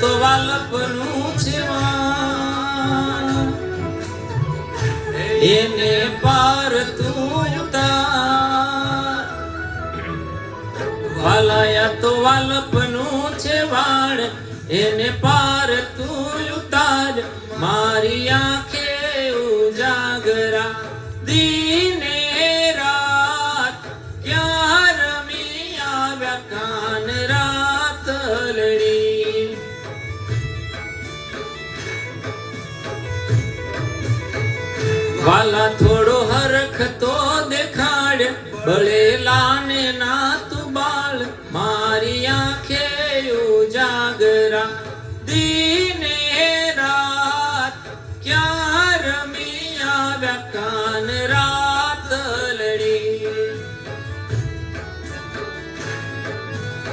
તો વાલપનું એને પાર તું વાલાયા તો વાલપનું છે એને પાર તું ઉતાર. મારી આંખે ઉજાગરા દીને વાલા થોડો હરખ તો દેખાડ બળેલા ને ના તું બાળ મારી આંખે ઉજાગરા. દીને રાત ક્યાં રમી આવ્યા કાન રાત